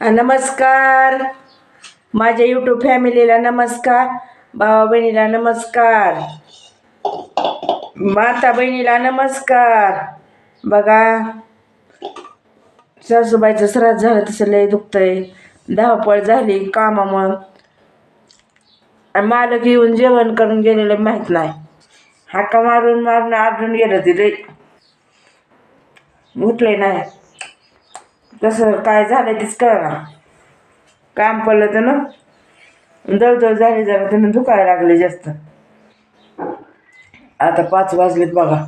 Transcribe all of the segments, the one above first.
नमस्कार. माझ्या यूट्यूब फॅमिलीला नमस्कार. भावा बहिणीला नमस्कार. माता बहिणीला नमस्कार. बघा सासूबाईचं श्राद्ध झालं तसं लय दुखतंय. धावपळ झाली कामामुळं. आणि मालक येऊन जेवण करून गेलेलं माहीत नाही. हाका मारून मारून आढळून गेलं ते लय उठले नाही. तसं काय झालं तेच कळणार काम पडलं तर ना जळजळ झाली जरा त्यानं दुखायला लागले जास्त. आता पाच वाजलेत बघा.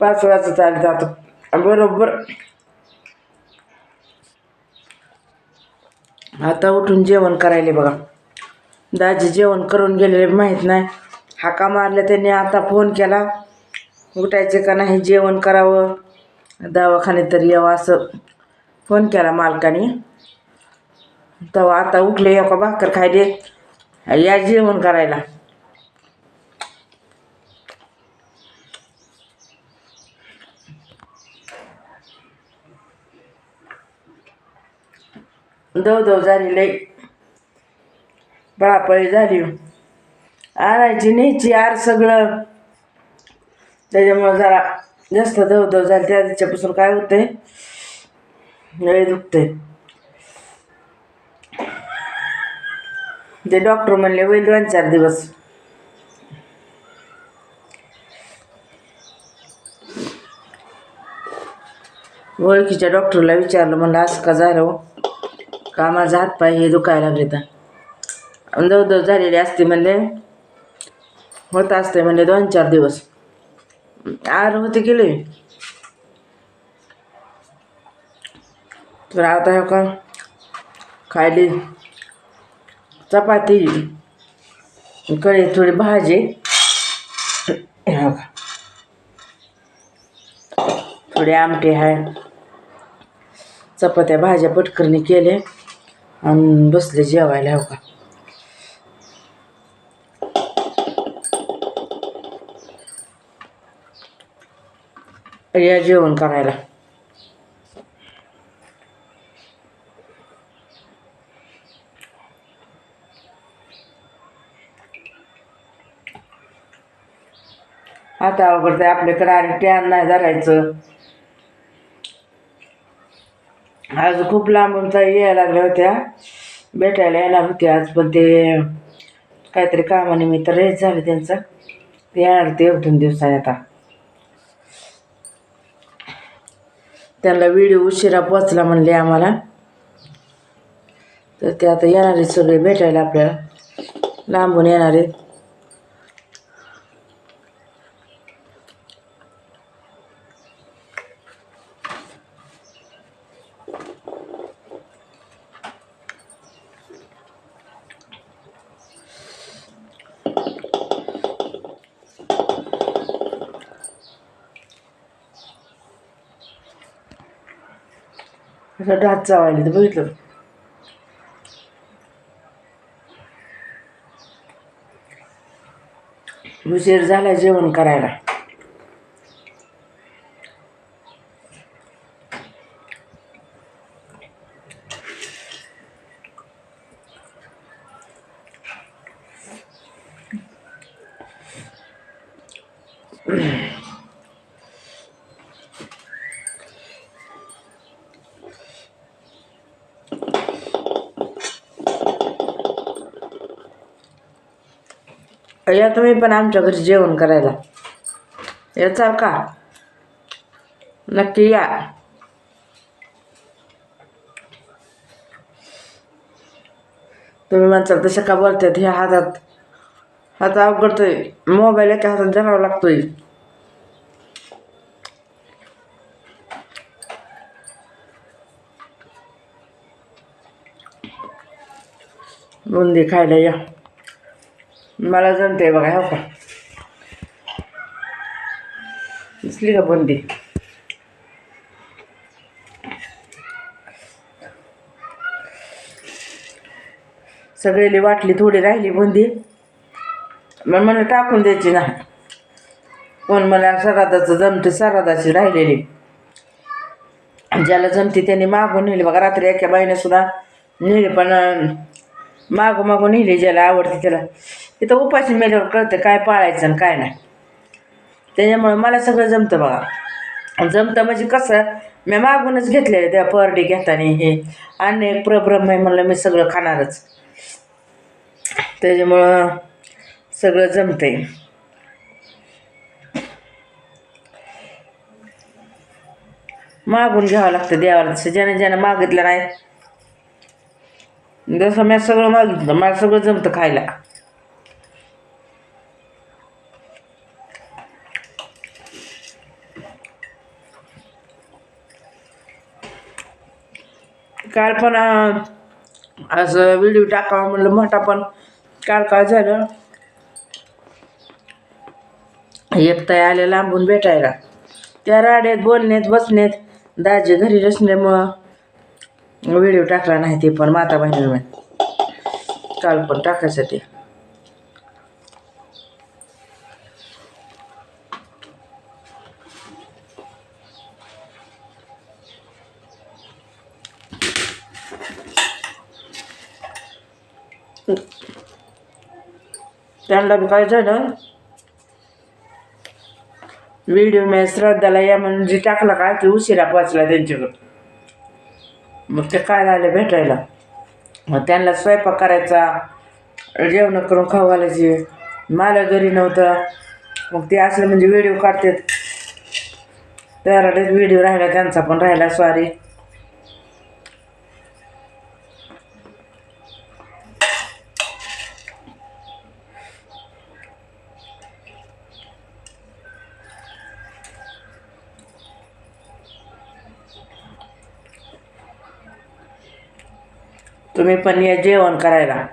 पाच वाजत आले आता. बरोबर. आता उठून जेवण करायले बघा. दाजी जेवण करून गेलेले माहीत नाही. हाका मारल्या त्यांनी आता फोन केला. उठायचे का नाही? जेवण करावं. दवाखान्यात तरी यावं असं. फोन केला मालकाने. तेव्हा आता उठले का भाकर खायले? या जेवण करायला. दव दव झाली लई. पळापळी झाली. आणायची न्यायची आर सगळं. त्याच्यामुळं जरा जास्त दव दव झाली. त्या त्याच्यापासून काय होतंय? लय दुखते ते डॉक्टर म्हणले होईल दोन चार दिवस. ओळखीच्या डॉक्टरला विचारलं म्हणलं असं का झालं हो? का माझा हातपाय हे दुखायला लागले तर? दव दव झालेली असते म्हणले होत असते म्हणले दोन चार दिवस. आर होते गेले तर आता हे हो का? खायली चपाती कढी थोडी भाजी. हो का? थोडी आमटी आहे. चपात्या भाज्या पटकरणी केले आणि बसले जेवायला हो का? या जेवण करायला. आता अवघड आहे आपल्याकडे आणि टॅन नाही धरायचं. आज खूप लांबून ताई यायला लागल्या होत्या भेटायला येणार होत्या आज पण ते काहीतरी कामानिमित्त रेस झालं त्यांचं. ते येणार ते एक दोन दिवसाने आता. त्यांना व्हिडिओ उशिरा पोचला म्हणले आम्हाला. तर ते आता येणारे सगळे भेटायला आपल्याला लांबून येणार. असं डास चावायला तर बघितलं उशीर झाला जेवण करायला. या तुम्ही पण आमच्या घरी जेवण करायला. याचा का? नक्की या. तुम्ही म्हणसाल तसं का बोलतात ह्या हातात हात अवघडतोय मोबाईल एका हातात धरावा लागतोय. बुंदी खायला या. मला जमते बघा हो का दिसली का बुंदी सगळेली वाटली थोडी राहिली बुंदी. मग मला टाकून द्यायची ना. कोण मला सरादाचं जमते सरादाची राहिलेली. ज्याला जमते त्यांनी मागून नेली. बघा रात्री एका बाईने सुद्धा नेली पण अं, मागं मागून नेली ज्याला आवडते त्याला. तिथं उपाशी मेल्यावर कळतं काय पाळायचं आणि काय नाही. त्याच्यामुळं मला सगळं जमतं बघा. जमतं म्हणजे कसं मी मागूनच घेतलेलं त्या पर डे घेताना हे. आणि एक प्रभ्रम आहे म्हणलं मी सगळं खाणारच. त्याच्यामुळं सगळं जमतंय. मागून घ्यावं लागतं देवाला. तसं ज्याने ज्यानं मागितलं नाही. जसं मी सगळं मागितलं मला सगळं जमतं खायला. काल पण आज असं व्हिडिओ टाकावं म्हणलं मोठा पण. काल काय झालं? एकता आले लांबून भेटायला. त्या राड्यात बोलण्यात बसण्यात दाजी घरी नसल्यामुळं व्हिडिओ टाकला नाही ते पण माता बहिणी काल पण टाकायचं ते. त्यांना बी काय झालं? व्हिडिओ मी श्रद्धाला या म्हणून जे टाकला का ते उशिरा पोचला त्यांच्याकडं. मग ते काय झालं भेटायला? मग त्यांना स्वयंपाक करायचा जेवण करून खाऊ घालायचे. मला घरी नव्हतं. मग ते असलं म्हणजे व्हिडिओ काढतात. त्याराडेच व्हिडिओ राहिला त्यांचा पण राहिला सॉरी तुम्ही पण या जेवण करायला.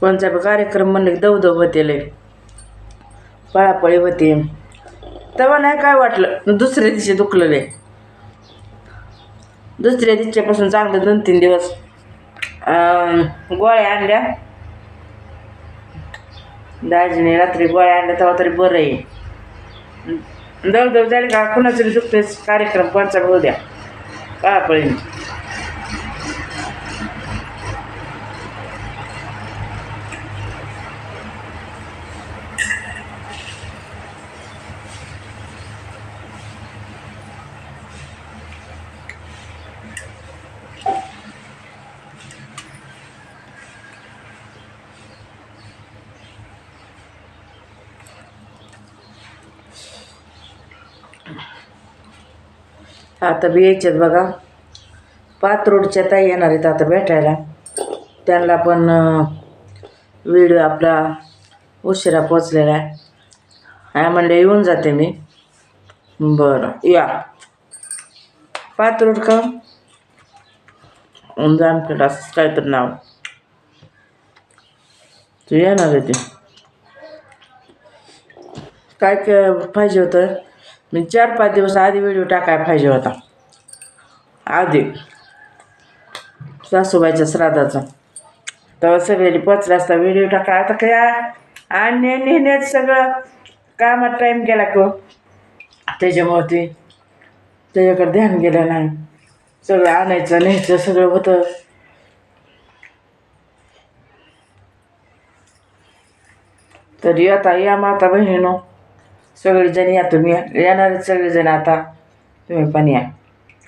कोणचा बी कार्यक्रम म्हणले की होते पळापळी होते. तेव्हा नाही काय वाटलं दुसऱ्या दिवशी दुखलं दुसऱ्या दिवशीपासून चांगलं दोन तीन दिवस गोळ्या आणल्या. दाजीने रात्री गोळ्या आणल्या तेव्हा तरी बरं आहे. दळदळ झाली का कुणाचं बी कार्यक्रम कोणचा होऊ द्या. पळापळी आता बी यायच्यात बघा. पात्रोडच्या ताई येणार आहेत आता भेटायला. त्यांना पण व्हिडिओ आपला उशिरा पोचलेला आहे. हा म्हणलं येऊन जाते मी. बरं या. पात्रोड का? जामखेड असं काय तर नाव. तू येणार आहे ते. काय काय पाहिजे होतं? मी चार पाच दिवस आधी व्हिडिओ टाकाय पाहिजे होता. आधी. सासूबाईच्या श्राद्धाचा. तर सगळ्यांनी पोचला असता व्हिडिओ टाका. आता काय? आणि नेहण्यात सगळं कामात टाईम गेला को? त्याच्यामुळे ते त्याच्याकडे ध्यान गेलं नाही. सगळं आणायचं न्यायचं सगळं होतं. तरी आता या माता बहिणीनो सगळेजण या तुम्ही. येणार सगळेजण आता. तुम्ही पण या.